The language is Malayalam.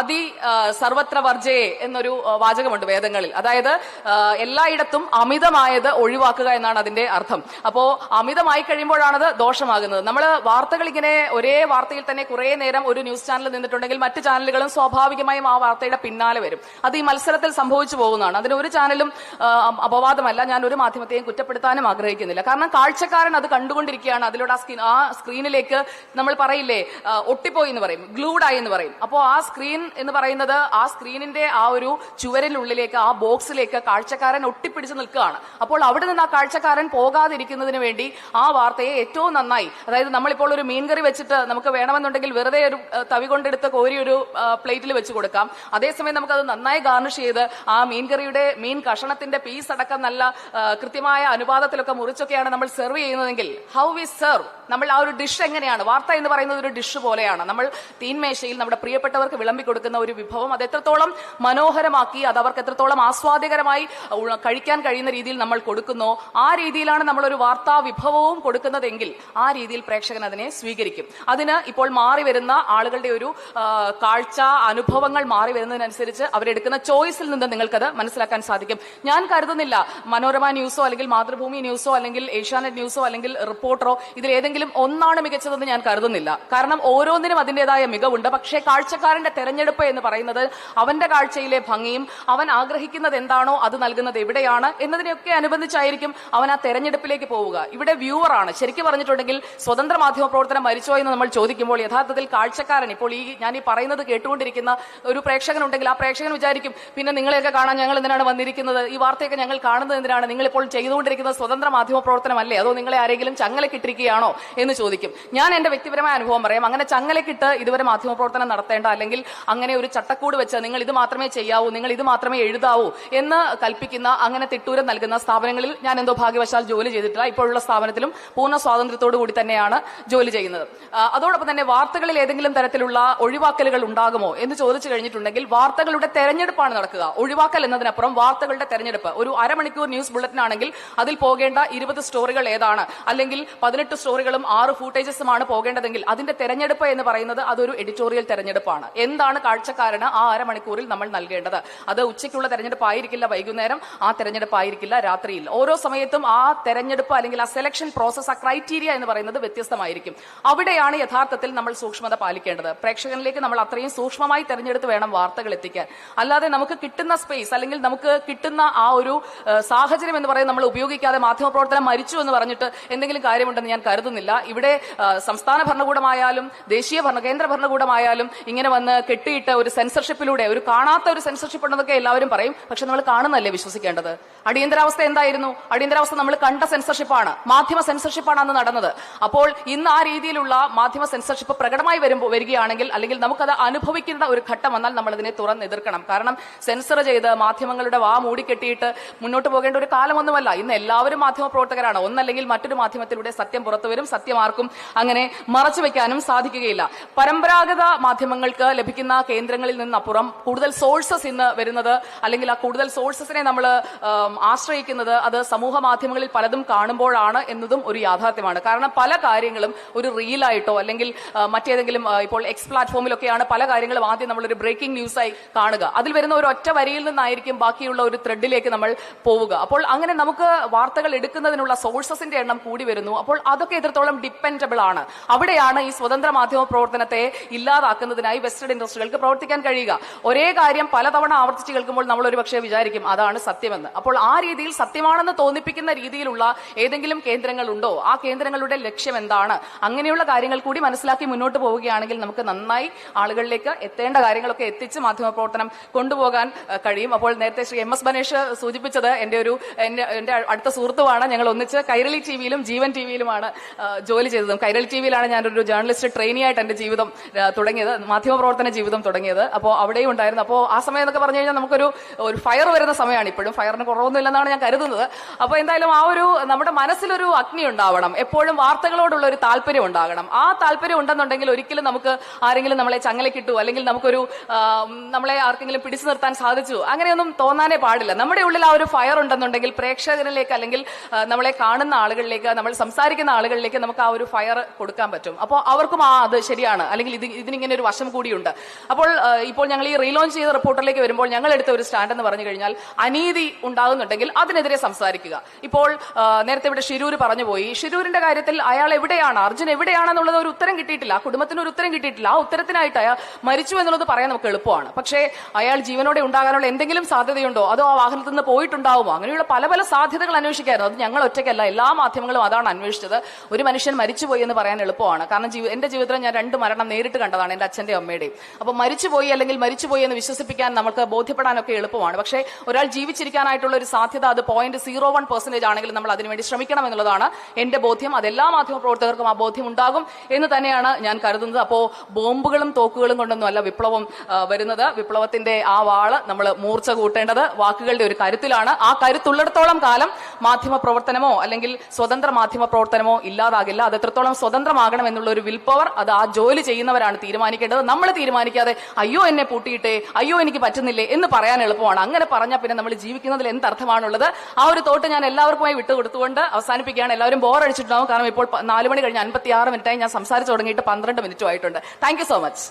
അതി സർവത്ര വർജയെ എന്നൊരു വാചകമുണ്ട് വേദങ്ങളിൽ. അതായത് എല്ലായിടത്തും അമിതമായത് ഒഴിവാക്കുക എന്നാണ് അതിന്റെ അർത്ഥം. അപ്പോ അമിതമായി കഴിയുമ്പോഴാണത് ദോഷമാകുന്നത്. നമ്മൾ വാർത്തകൾ ഇങ്ങനെ ഒരേ വാർത്തയിൽ തന്നെ കുറെ നേരം ഒരു ന്യൂസ് ചാനൽ നിന്നിട്ടുണ്ടെങ്കിൽ മറ്റു ചാനലുകളും സ്വാഭാവികമായും ആ വാർത്തയുടെ പിന്നാലെ വരും. അത് ഈ മത്സരത്തിൽ സംഭവിച്ചു പോകുന്നതാണ്. അതിന് ഒരു ചാനലും അപവാദമല്ല. ഞാൻ ഒരു മാധ്യമത്തെയും കുറ്റപ്പെടുത്താനും ആഗ്രഹിക്കുന്നില്ല. കാരണം കാഴ്ചക്കാരൻ അത് കണ്ടുകൊണ്ടിരിക്കുകയാണ്. അതിലൂടെ ആ സ്ക്രീൻ ആ സ്ക്രീനിലേക്ക് നമ്മൾ പറയില്ലേ ഒട്ടിപ്പോയി എന്ന് പറയും. ഗ്ലൂഡായി എന്ന് പറയും. അപ്പോൾ ആ സ്ക്രീൻ എന്ന് പറയുന്നത് ആ സ്ക്രീനിന്റെ ആ ഒരു ചുവരിനുള്ളിലേക്ക് ആ ബോക്സിലേക്ക് കാഴ്ചക്കാരൻ ഒട്ടിപ്പിടിച്ച് നിൽക്കുകയാണ്. അപ്പോൾ അവിടെ നിന്ന് ആ കാഴ്ചക്കാരൻ പോകാതിരിക്കുന്നതിന് വേണ്ടി ആ വാർത്തയെ ഏറ്റവും നന്നായി അതായത് നമ്മളിപ്പോൾ ഒരു മീൻകറി വെച്ചിട്ട് നമുക്ക് വേണമെന്നുണ്ടെങ്കിൽ വെറുതെ ഒരു തവി കൊണ്ടെടുത്ത് കോരി ഒരു പ്ലേറ്റിൽ വെച്ച് കൊടുക്കാം. അതേസമയം നമുക്കത് നന്നായി ഗാർണിഷ് ചെയ്ത് ആ മീൻകറിയുടെ മീൻ കഷണത്തിന്റെ പീസ് അടക്കം നല്ല കൃത്യമായ അനുപാതത്തിലൊക്കെ മുറിച്ചൊക്കെയാണ് നമ്മൾ സെർവ് ചെയ്യുന്നതെങ്കിൽ ഹൗ വി സെർവ് നമ്മൾ ആ ഒരു ഡിഷ് എങ്ങനെയാണ് വാർത്ത എന്ന് പറയുന്നത് ഒരു ഡിഷ് പോലെയാണ്. നമ്മൾ തീൻമേശയിൽ നമ്മുടെ പ്രിയപ്പെട്ടവർക്ക് വിളമ്പി കൊടുക്കുന്ന ഒരു വിഭവം. അത് എത്രത്തോളം മനോഹരമാക്കി അത് അവർക്ക് എത്രത്തോളം ആസ്വാദ്യകരമായി കഴിക്കാൻ കഴിയുന്ന രീതിയിൽ നമ്മൾ കൊടുക്കുന്നോ ആ രീതിയിലാണ് നമ്മൾ ഒരു വാർത്താ വിഭവവും കൊടുക്കുന്നതെങ്കിൽ ആ രീതിയിൽ പ്രേക്ഷകൻ അതിനെ സ്വീകരിക്കും. അതിന് ഇപ്പോൾ മാറി വരുന്ന ആളുകളുടെ ഒരു കാഴ്ച അനുഭവങ്ങൾ മാറി വരുന്നതിനനുസരിച്ച് അവരെടുക്കുന്ന ചോയ്സിൽ നിന്ന് നിങ്ങൾക്കത് മനസ്സിലാക്കാൻ സാധിക്കും. ഞാൻ കരുതുന്നില്ല മനോരമ ന്യൂസോ അല്ലെങ്കിൽ മാതൃഭൂമി ന്യൂസോ അല്ലെങ്കിൽ ഏഷ്യാനെറ്റ് ന്യൂസോ അല്ലെങ്കിൽ റിപ്പോർട്ടറോ ഇതിൽ ഏതെങ്കിലും ഒന്നാണ് മികച്ചതെന്ന് ഞാൻ കരുതുന്നില്ല. കാരണം ഓരോന്നിനും അതിന്റേതായ മികവുണ്ട്. പക്ഷേ കാഴ്ചക്കാരന്റെ തെരഞ്ഞെടുപ്പ് എന്ന് പറയുന്നത് അവന്റെ കാഴ്ചയിലെ ഭംഗിയും അവൻ ആഗ്രഹിക്കുന്നത് എന്താണോ അത് നൽകുന്നത് എവിടെയാണ് എന്നതിനെയൊക്കെ അനുബന്ധിച്ചായിരിക്കും അവൻ ആ തെരഞ്ഞെടുപ്പിലേക്ക് പോവുക. ഇവിടെ വ്യൂവറാണ്. ശരിക്കും പറഞ്ഞിട്ടുണ്ടെങ്കിൽ സ്വതന്ത്ര മാധ്യമ പ്രവർത്തനം മരിച്ചോ എന്ന് നമ്മൾ ചോദിക്കുമ്പോൾ യഥാർത്ഥത്തിൽ കാഴ്ചക്കാരൻ ഇപ്പോൾ ഈ ഞാൻ ഈ പറയുന്നത് കേട്ടുകൊണ്ടിരിക്കുന്ന ഒരു പ്രേക്ഷകൻ ഉണ്ടെങ്കിൽ ആ പ്രേക്ഷകൻ വിചാരിക്കും പിന്നെ നിങ്ങളെയൊക്കെ കാണാൻ ഞങ്ങൾ എന്തിനാണ് വന്നിരിക്കുന്നത്? ഈ വാർത്തയൊക്കെ ഞങ്ങൾ കാണുന്നത് എന്തിനാണ്? നിങ്ങൾ ഇപ്പോൾ ചെയ്തുകൊണ്ടിരിക്കുന്നത് സ്വതന്ത്ര മാധ്യമ പ്രവർത്തനമല്ലേ? അതോ നിങ്ങളെ ആരെങ്കിലും ചങ്ങലക്കിട്ടിരിക്കുകയാണോ? എന്ന് ചോദിക്കും. ഞാൻ എന്റെ വ്യക്തിപരമായ അനുഭവം പറയാം. അങ്ങനെ ചങ്ങലക്കിട്ട് ഇതുവരെ മാധ്യമ പ്രവർത്തനം നടത്തേണ്ട അല്ലെങ്കിൽ അങ്ങനെ ഒരു ചട്ടക്കൂട് വെച്ച് നിങ്ങൾ ഇത് മാത്രമേ ചെയ്യാവൂ നിങ്ങൾ ഇത് മാത്രമേ എഴുതാവൂ എന്ന് കൽപ്പിക്കുന്ന അങ്ങനെ തിട്ടൂരം നൽകുന്ന സ്ഥാപനങ്ങളിൽ ഞാൻ എന്തോ ഭാഗ്യവശാൽ ജോലി ചെയ്തിട്ടില്ല. ഇപ്പോഴുള്ള സ്ഥാപനത്തിലും പൂർണ സ്വാതന്ത്ര്യത്തോടു കൂടി തന്നെയാണ് ജോലി ചെയ്യുന്നത്. അതോടൊപ്പം തന്നെ വാർത്തകളിൽ ഏതെങ്കിലും തരത്തിലുള്ള ഒഴിവാക്കലുകൾ ഉണ്ടാകുമോ എന്ന് ചോദിച്ചു കഴിഞ്ഞിട്ടുണ്ടെങ്കിൽ വാർത്തകളുടെ തെരഞ്ഞെടുപ്പാണ് നടക്കുക. ഒഴിവാക്കൽ എന്നതിനപ്പുറം വാർത്തകളുടെ തെരഞ്ഞെടുപ്പ്. ഒരു അരമണിക്കൂർ ന്യൂസ് ബുള്ളറ്റിൻ ആണെങ്കിൽ അതിൽ പോകേണ്ട ഇരുപത് സ്റ്റോറികൾ ഏതാണ്? അല്ലെങ്കിൽ പതിനെട്ട് സ്റ്റോറികളും ആറ് ഫൂട്ടേജസുമാണ് പോകേണ്ടതെങ്കിൽ അതിന്റെ തെരഞ്ഞെടുപ്പ് എന്ന് പറയുന്നത് അതൊരു എഡിറ്റോറിയൽ തെരഞ്ഞെടുപ്പാണ്. എന്താണ് കാഴ്ചക്കാരന് ആ അരമണിക്കൂറിൽ നമ്മൾ നൽകേണ്ടത്. അത് ഉച്ചയ്ക്കുള്ള തെരഞ്ഞെടുപ്പ് ആയിരിക്കില്ല വൈകുന്നേരം ആ തെരഞ്ഞെടുപ്പ് ആയിരിക്കില്ല രാത്രിയിൽ. ഓരോ സമയത്തും ആ തെരഞ്ഞെടുപ്പ് അല്ലെങ്കിൽ ആ സെലക്ഷൻ പ്രോസസ് ആ ക്രൈറ്റീരിയ എന്ന് പറയുന്നത് വ്യത്യസ്തമായിരിക്കും. അവിടെയാണ് യഥാർത്ഥത്തിൽ നമ്മൾ സൂക്ഷ്മത പാലിക്കേണ്ടത്. പ്രേക്ഷകനിലേക്ക് നമ്മൾ അത്രയും സൂക്ഷ്മമായി തെരഞ്ഞെടുത്ത് വേണം വാർത്തകൾ എത്തിക്കാൻ. അല്ലാതെ നമുക്ക് കിട്ടുന്ന സ്പേസ് അല്ലെങ്കിൽ നമുക്ക് കിട്ടുന്ന ആ ഒരു സാഹചര്യം എന്ന് പറയുന്നത് നമ്മൾ ഉപയോഗിക്കാതെ മാധ്യമപ്രവർത്തനം മരിച്ചു എന്ന് പറഞ്ഞിട്ട് എന്തെങ്കിലും കാര്യമുണ്ടെന്ന് ഞാൻ കരുതുന്നില്ല. ഇവിടെ സംസ്ഥാന ഭരണകൂടമായാലും ദേശീയ ഭരണ കേന്ദ്ര ഭരണകൂടമായാലും ഇങ്ങനെ വന്ന് കെട്ടിയിട്ട് ഒരു സെൻസർഷിപ്പിലൂടെ ഒരു കാണാത്ത ഒരു സെൻസർഷിപ്പ് ഉണ്ടെന്നൊക്കെ എല്ലാവരും പറയും. പക്ഷെ നമ്മൾ കാണുന്നല്ലേ വിശ്വസിക്കേണ്ടത്? അടിയന്തരാവസ്ഥ എന്തായിരുന്നു? അടിയന്തരാവസ്ഥ നമ്മൾ കണ്ട സെൻസർഷിപ്പാണ് മാധ്യമ സെൻസർഷിപ്പാണ് അന്ന് നടന്നത്. അപ്പോൾ ഇന്ന് ആ രീതിയിലുള്ള മാധ്യമ സെൻസർഷിപ്പ് പ്രകടമായി വരുമ്പോൾ വരികയാണെങ്കിൽ അല്ലെങ്കിൽ നമുക്കത് അനുഭവിക്കുന്ന ഒരു ഘട്ടം വന്നാൽ നമ്മൾ അതിനെ തുറന്നെതിർക്കണം കാരണം സെൻസർ ചെയ്ത് മാധ്യമങ്ങളുടെ വാ മൂടിക്കെട്ടിയിട്ട് മുന്നോട്ട് പോകേണ്ട ഒരു കാലമൊന്നുമല്ല. ഇന്ന് എല്ലാവരും മാധ്യമ പ്രവർത്തകരാണ്. ഒന്നല്ലെങ്കിൽ മറ്റൊരു മാധ്യമത്തിലൂടെ സത്യം പുറത്തു വരും. സത്യം ആർക്കും അങ്ങനെ മറച്ചു വെക്കാനും സാധിക്കുകയില്ല. പരമ്പരാഗത മാധ്യമങ്ങൾക്ക് ലഭിക്കുന്ന കേന്ദ്രങ്ങളിൽ നിന്നപ്പുറം കൂടുതൽ സോഴ്സസ് ഇന്ന് വരുന്നത് അല്ലെങ്കിൽ ആ കൂടുതൽ സോഴ്സസിനെ നമ്മൾ ആശ്രയിക്കുന്നത് അത് സമൂഹ മാധ്യമങ്ങളിൽ പലതും കാണുമ്പോഴാണ് എന്നതും ഒരു യാഥാർത്ഥ്യമാണ്. കാരണം പല കാര്യങ്ങളും ഒരു റീലായിട്ടോ അല്ലെങ്കിൽ മറ്റേതെങ്കിലും ഇപ്പോൾ എക്സ് പ്ലാറ്റ്ഫോമിലൊക്കെയാണ് പല കാര്യങ്ങളും ആദ്യം നമ്മളൊരു ബ്രേക്കിംഗ് ന്യൂസായി കാണുക. അതിൽ വരുന്ന ഒരു ഒറ്റ വരിയിൽ നിന്നായിരിക്കും ബാക്കിയുള്ള ഒരു ത്രെഡിലേക്ക് നമ്മൾ പോവുക. അപ്പോൾ അങ്ങനെ നമുക്ക് വാർത്തകൾ എടുക്കുന്നതിനുള്ള സോഴ്സസിന്റെ എണ്ണം കൂടി വരുന്നു. അപ്പോൾ അതൊക്കെ എത്രത്തോളം ഡിപ്പെൻഡബിൾ ആണ്. അവിടെയാണ് ഈ സ്വതന്ത്ര മാധ്യമ പ്രവർത്തനത്തെ ഇല്ലാതാക്കുന്നതിനായി വെസ്റ്റഡ് ഇൻഡസ്ട്രികൾക്ക് പ്രവർത്തിക്കാൻ കഴിയുക. ഒരേ കാര്യം പലതവണ ആവർത്തിച്ച് കേൾക്കുമ്പോൾ നമ്മൾ ഒരു പക്ഷേ വിചാരിക്കും അതാണ് സത്യമെന്ന്. അപ്പോൾ ആ രീതിയിൽ സത്യമാണെന്ന് തോന്നിപ്പിക്കുന്ന രീതിയിലുള്ള ഏതെങ്കിലും കേന്ദ്രങ്ങൾ ഉണ്ടോ ആ കേന്ദ്രങ്ങളുടെ ലക്ഷ്യം എന്താണ്? അങ്ങനെയുള്ള കാര്യങ്ങൾ കൂടി മനസ്സിലാക്കി മുന്നോട്ട് പോവുകയാണെങ്കിൽ നമുക്ക് നന്നായി ആളുകളിലേക്ക് എത്തേണ്ട കാര്യങ്ങളൊക്കെ എത്തിച്ച് മാധ്യമ പ്രവർത്തനം കൊണ്ടുപോകാൻ കഴിയും. അപ്പോൾ നേരത്തെ ശ്രീ എം എസ് ബനേഷ് സൂചിപ്പിച്ചത് എന്റെ ഒരു എന്റെ അടുത്ത സുഹൃത്തുമാണ് ഞങ്ങൾ ഒന്നിച്ച് കൈരളി ടി വിയിലും ജീവൻ ടി വിയിലുമാണ് ജോലി ചെയ്തതും. കൈരളി ടി വിയിലാണ് ഞാനൊരു ജേർണലിസ്റ്റ് ട്രെയിനി ആയിട്ട് എന്റെ ജീവിതം തുടങ്ങിയത്. മാധ്യമപ്രവർത്തന ജീവിതം തുടങ്ങിയത്. അപ്പോൾ അവിടെയും ഉണ്ടായിരുന്നു. അപ്പോൾ ആ സമയം എന്നൊക്കെ പറഞ്ഞു കഴിഞ്ഞാൽ നമുക്കൊരു ഒരു ഫയർ വരുന്ന സമയമാണ് ഇപ്പോഴും. ഫയറിന് കുറവൊന്നും ഇല്ലെന്നാണ് ഞാൻ കരുതുന്നത്. അപ്പോൾ എന്തായാലും ആ ഒരു നമ്മുടെ മനസ്സിലൊരു അഗ്നി ഉണ്ടാവണം. എപ്പോഴും വാർത്തകളോടുള്ള ഒരു താല്പര്യം ഉണ്ടാകണം. ആ താല്പര്യം ഉണ്ടെന്നുണ്ടെങ്കിൽ ഒരിക്കലും നമുക്ക് ആരെങ്കിലും നമ്മളെ ചങ്ങലക്കിട്ടു അല്ലെങ്കിൽ നമുക്കൊരു നമ്മളെ ആർക്കെങ്കിലും പിടിച്ചു നിർത്താൻ സാധിച്ചു. അങ്ങനെയൊന്നും തോന്നാനേ പാടില്ല. നമ്മുടെ ഉള്ളിൽ ആ ഒരു ഫയർ ഉണ്ടെന്നുണ്ടെങ്കിൽ പ്രേക്ഷകരിലേക്ക് അല്ലെങ്കിൽ നമ്മളെ കാണുന്ന ആളുകളിലേക്ക് നമ്മൾ സംസാരിക്കുന്ന ആളുകളിലേക്ക് നമുക്ക് ആ ഒരു ഫയർ കൊടുക്കാൻ പറ്റും. അപ്പോൾ അവർക്കും ആ അത് ശരിയാണ്. അല്ലെങ്കിൽ ഇത് ഇതിനിങ്ങനെ ഒരു വശം കൂടിയുണ്ട്. അപ്പോൾ ഇപ്പോൾ ഞങ്ങൾ ഈ റീലോഞ്ച് ചെയ്ത റിപ്പോർട്ടിലേക്ക് വരുമ്പോൾ ഞങ്ങൾ എടുത്ത ഒരു സ്റ്റാൻഡ് എന്ന് പറഞ്ഞു കഴിഞ്ഞാൽ അനീതി ഉണ്ടാകുന്നുണ്ടെങ്കിൽ അതിനെതിരെ സംസാരിക്കുക. ഇപ്പോൾ നേരത്തെ ഇവിടെ ഷിരൂർ പറഞ്ഞു പോയി. ഷിരൂരിന്റെ കാര്യത്തിൽ അയാൾ എവിടെയാണ്? അർജുൻ എവിടെയാണെന്നുള്ളത് ഒരു ഉത്തരം കിട്ടിയിട്ടില്ല. കുടുംബത്തിന് ഒരു ഉത്തരം കിട്ടിയിട്ടില്ല. ആ ഉത്തരത്തിനായിട്ട് അയാൾ മരിച്ചു എന്നുള്ളത് പറയാൻ നമുക്ക് എളുപ്പമാണ്. പക്ഷേ അയാൾ ജീവനോടെ ഉണ്ടാകാനുള്ള എന്തെങ്കിലും സാധ്യതയുണ്ടോ? അതോ ആ വാഹനത്തിൽ നിന്ന് പോയിട്ടുണ്ടാവുമോ? അങ്ങനെയുള്ള പല പല സാധ്യതകൾ അന്വേഷിക്കായിരുന്നു. അത് ഞങ്ങൾ ഒറ്റയ്ക്കല്ല. എല്ലാ മാധ്യമങ്ങളും അതാണ് അന്വേഷിച്ചത്. ഒരു മനുഷ്യൻ മരിച്ചുപോയി എന്ന് പറയാൻ എളുപ്പമാണ്. കാരണം എന്റെ ജീവിതത്തിൽ ഞാൻ രണ്ട് മരണം നേരിട്ട് കണ്ടതാണ്. എന്റെ അച്ഛന്റെ അമ്മയുടെയും. അപ്പൊ മരിച്ചുപോയി അല്ലെങ്കിൽ മരിച്ചുപോയി എന്ന് വിശ്വസിപ്പിക്കാൻ നമുക്ക് ബോധ്യപ്പെടാനൊക്കെ എളുപ്പമാണ്. പക്ഷേ ഒരാൾ ജീവിച്ചിരിക്കാനായിട്ടുള്ള ഒരു സാധ്യത അത് പോയിന്റ് സീറോ വൺ പെർസെന്റേജ് ആണെങ്കിൽ നമ്മൾ അതിനുവേണ്ടി ശ്രമിക്കണം എന്നുള്ളതാണ് എന്റെ ബോധ്യം. അതെല്ലാ മാധ്യമ പ്രവർത്തകർക്കും ആ ബോധ്യം ഉണ്ടാകും എന്ന് തന്നെയാണ് ഞാൻ കരുതുന്നത്. അപ്പോ ബോംബുകളും തോക്കുകളും കൊണ്ടൊന്നും അല്ല വിപ്ലവം വരുന്നത്. വിപ്ലവത്തിന്റെ ആ വാൾ നമ്മൾ മൂർച്ച കൂട്ടേണ്ടത് വാക്കുകളുടെ ഒരു കരുത്തിലാണ്. ആ കരുത്തുള്ളിടത്തോളം കാലം മാധ്യമ പ്രവർത്തനമോ അല്ലെങ്കിൽ സ്വതന്ത്ര മാധ്യമ പ്രവർത്തനമോ ഇല്ലാതാകില്ല. അത് എത്രത്തോളം സ്വതന്ത്രമാകണം എന്നുള്ള ഒരു വിൽ പവർ അത് ആ ജോലി ചെയ്യുന്നവരാണ് തീരുമാനിക്കേണ്ടത്. നമ്മൾ തീരുമാനിക്കാതെ അയ്യോ എന്നെ പൂട്ടിയിട്ടേ അയ്യോ എനിക്ക് പറ്റുന്നില്ലേ എന്ന് പറയാൻ എളുപ്പമാണ്. അങ്ങനെ പറഞ്ഞാൽ പിന്നെ നമ്മൾ ജീവിക്കുന്നതിൽ എന്ത് അർത്ഥമാണുള്ളത്? ആ ഒരു തോട്ട് ഞാൻ എല്ലാവർക്കുമായി വിട്ടുകൊടുത്തുകൊണ്ട് അവസാനിപ്പിക്കുകയാണ്. എല്ലാവരും ബോർ അടിച്ചിട്ടുണ്ടാവും. കാരണം ഇപ്പോൾ നാല് മണി കഴിഞ്ഞ് അൻപത്തി ആറ് മിനിറ്റായി ഞാൻ സംസാരിച്ചു തുടങ്ങിയിട്ട് പന്ത്രണ്ട് മിനിറ്റും ആയിട്ടുണ്ട്. Thank so much